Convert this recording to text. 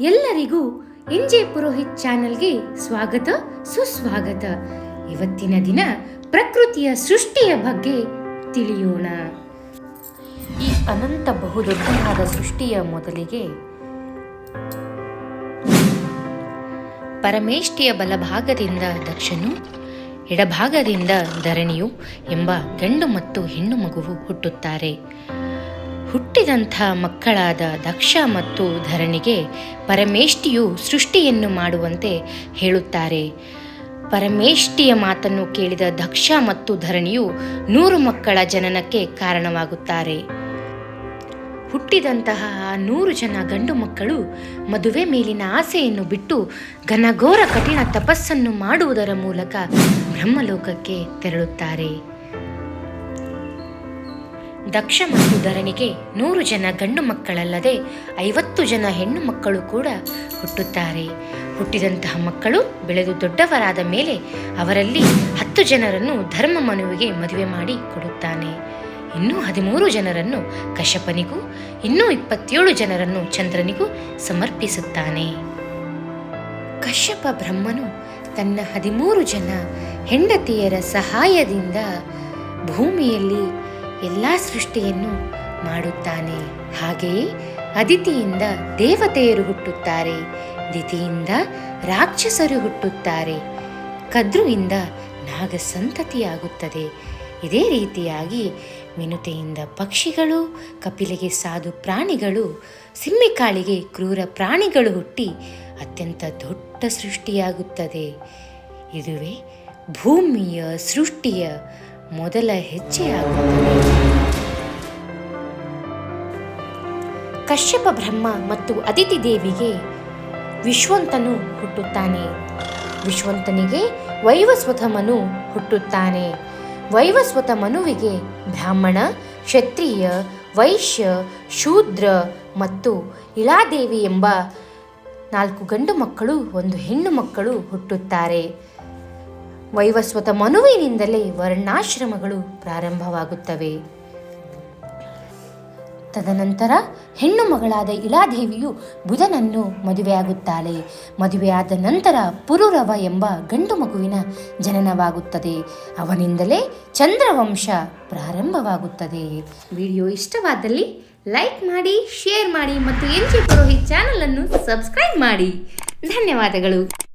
ಎಲ್ಲರಿಗೂ ಎಂಜೆ ಪುರೋಹಿತ್ ಚಾನೆಲ್ಗೆ ಸ್ವಾಗತ, ಸುಸ್ವಾಗತ. ಇವತ್ತಿನ ದಿನ ಪ್ರಕೃತಿಯ ಸೃಷ್ಟಿಯ ಬಗ್ಗೆ ತಿಳಿಯೋಣ. ಈ ಅನಂತ ಬಹುದೊಡ್ಡದಾದ ಸೃಷ್ಟಿಯ ಮೊದಲಿಗೆ ಪರಮೇಷ್ಠಿಯ ಬಲಭಾಗದಿಂದ ದಕ್ಷನು, ಎಡಭಾಗದಿಂದ ಧರಣಿಯು ಎಂಬ ಗಂಡು ಮತ್ತು ಹೆಣ್ಣು ಮಗುವು ಹುಟ್ಟುತ್ತಾರೆ. ಹುಟ್ಟಿದಂಥ ಮಕ್ಕಳಾದ ದಕ್ಷ ಮತ್ತು ಧರಣಿಗೆ ಪರಮೇಷ್ಠಿಯು ಸೃಷ್ಟಿಯನ್ನು ಮಾಡುವಂತೆ ಹೇಳುತ್ತಾರೆ. ಪರಮೇಷ್ಠಿಯ ಮಾತನ್ನು ಕೇಳಿದ ದಕ್ಷ ಮತ್ತು ಧರಣಿಯು ನೂರು ಮಕ್ಕಳ ಜನನಕ್ಕೆ ಕಾರಣವಾಗುತ್ತಾರೆ. ಹುಟ್ಟಿದಂತಹ ನೂರು ಜನ ಗಂಡು ಮಕ್ಕಳು ಮದುವೆ ಮೇಲಿನ ಆಸೆಯನ್ನು ಬಿಟ್ಟು ಘನಘೋರ ಕಠಿಣ ತಪಸ್ಸನ್ನು ಮಾಡುವುದರ ಮೂಲಕ ಬ್ರಹ್ಮಲೋಕಕ್ಕೆ ತೆರಳುತ್ತಾರೆ. ದಕ್ಷ ಮತ್ತು ಧರಣಿಗೆ ನೂರು ಜನ ಗಂಡು ಮಕ್ಕಳಲ್ಲದೆ ಐವತ್ತು ಜನ ಹೆಣ್ಣು ಮಕ್ಕಳು ಕೂಡ ಹುಟ್ಟುತ್ತಾರೆ. ಹುಟ್ಟಿದಂತಹ ಮಕ್ಕಳು ಬೆಳೆದು ದೊಡ್ಡವರಾದ ಮೇಲೆ ಅವರಲ್ಲಿ ಹತ್ತು ಜನರನ್ನು ಧರ್ಮ ಮನುವಿಗೆ ಮದುವೆ ಮಾಡಿ ಕೊಡುತ್ತಾನೆ. ಇನ್ನೂ ಹದಿಮೂರು ಜನರನ್ನು ಕಶ್ಯಪನಿಗೂ, ಇನ್ನೂ ಇಪ್ಪತ್ತೇಳು ಜನರನ್ನು ಚಂದ್ರನಿಗೂ ಸಮರ್ಪಿಸುತ್ತಾನೆ. ಕಶ್ಯಪ ಬ್ರಹ್ಮನು ತನ್ನ ಹದಿಮೂರು ಜನ ಹೆಂಡತಿಯರ ಸಹಾಯದಿಂದ ಭೂಮಿಯಲ್ಲಿ ಎಲ್ಲ ಸೃಷ್ಟಿಯನ್ನು ಮಾಡುತ್ತಾನೆ. ಹಾಗೆಯೇ ಅದಿತಿಯಿಂದ ದೇವತೆಯರು ಹುಟ್ಟುತ್ತಾರೆ, ದಿತಿಯಿಂದ ರಾಕ್ಷಸರು ಹುಟ್ಟುತ್ತಾರೆ, ಕದ್ರುವಿಂದ ನಾಗ ಸಂತತಿಯಾಗುತ್ತದೆ ಇದೇ ರೀತಿಯಾಗಿ ಮಿನುತೆಯಿಂದ ಪಕ್ಷಿಗಳು, ಕಪಿಲೆಗೆ ಸಾಧು ಪ್ರಾಣಿಗಳು ಸಿಮ್ಮಿಕಾಳಿಗೆ ಕ್ರೂರ ಪ್ರಾಣಿಗಳು ಹುಟ್ಟಿ ಅತ್ಯಂತ ದೊಡ್ಡ ಸೃಷ್ಟಿಯಾಗುತ್ತದೆ. ಇದುವೇ ಭೂಮಿಯ ಸೃಷ್ಟಿಯ ಮೊದಲ ಹೆಜ್ಜೆಯಾಗುತ್ತದೆ. ಕಶ್ಯಪ ಬ್ರಹ್ಮ ಮತ್ತು ಅದಿತಿ ದೇವಿಗೆ ವಿಶ್ವಂತನು ಹುಟ್ಟುತ್ತಾನೆ. ವಿಶ್ವಂತನಿಗೆ ವೈವಸ್ವತಮನು ಹುಟ್ಟುತ್ತಾನೆ. ವೈವಸ್ವತ ಮನುವಿಗೆ ಬ್ರಾಹ್ಮಣ, ಕ್ಷತ್ರಿಯ, ವೈಶ್ಯ, ಶೂದ್ರ ಮತ್ತು ಇಳಾದೇವಿ ಎಂಬ ನಾಲ್ಕು ಗಂಡು ಮಕ್ಕಳು, ಒಂದು ಹೆಣ್ಣು ಮಕ್ಕಳು ಹುಟ್ಟುತ್ತಾರೆ. ವೈವಸ್ವತ ಮನುವಿನಿಂದಲೇ ವರ್ಣಾಶ್ರಮಗಳು ಪ್ರಾರಂಭವಾಗುತ್ತವೆ. ತದನಂತರ ಹೆಣ್ಣು ಮಗಳಾದ ಇಳಾದೇವಿಯು ಬುಧನನ್ನು ಮದುವೆಯಾಗುತ್ತಾಳೆ. ಮದುವೆಯಾದ ನಂತರ ಪುರುರವ ಎಂಬ ಗಂಡು ಮಗುವಿನ ಜನನವಾಗುತ್ತದೆ. ಅವನಿಂದಲೇ ಚಂದ್ರವಂಶ ಪ್ರಾರಂಭವಾಗುತ್ತದೆ. ವಿಡಿಯೋ ಇಷ್ಟವಾದಲ್ಲಿ ಲೈಕ್ ಮಾಡಿ, ಶೇರ್ ಮಾಡಿ ಮತ್ತು ಎನ್ ಜಿ ಪುರೋಹಿತ್ ಚಾನಲನ್ನು ಸಬ್ಸ್ಕ್ರೈಬ್ ಮಾಡಿ. ಧನ್ಯವಾದಗಳು.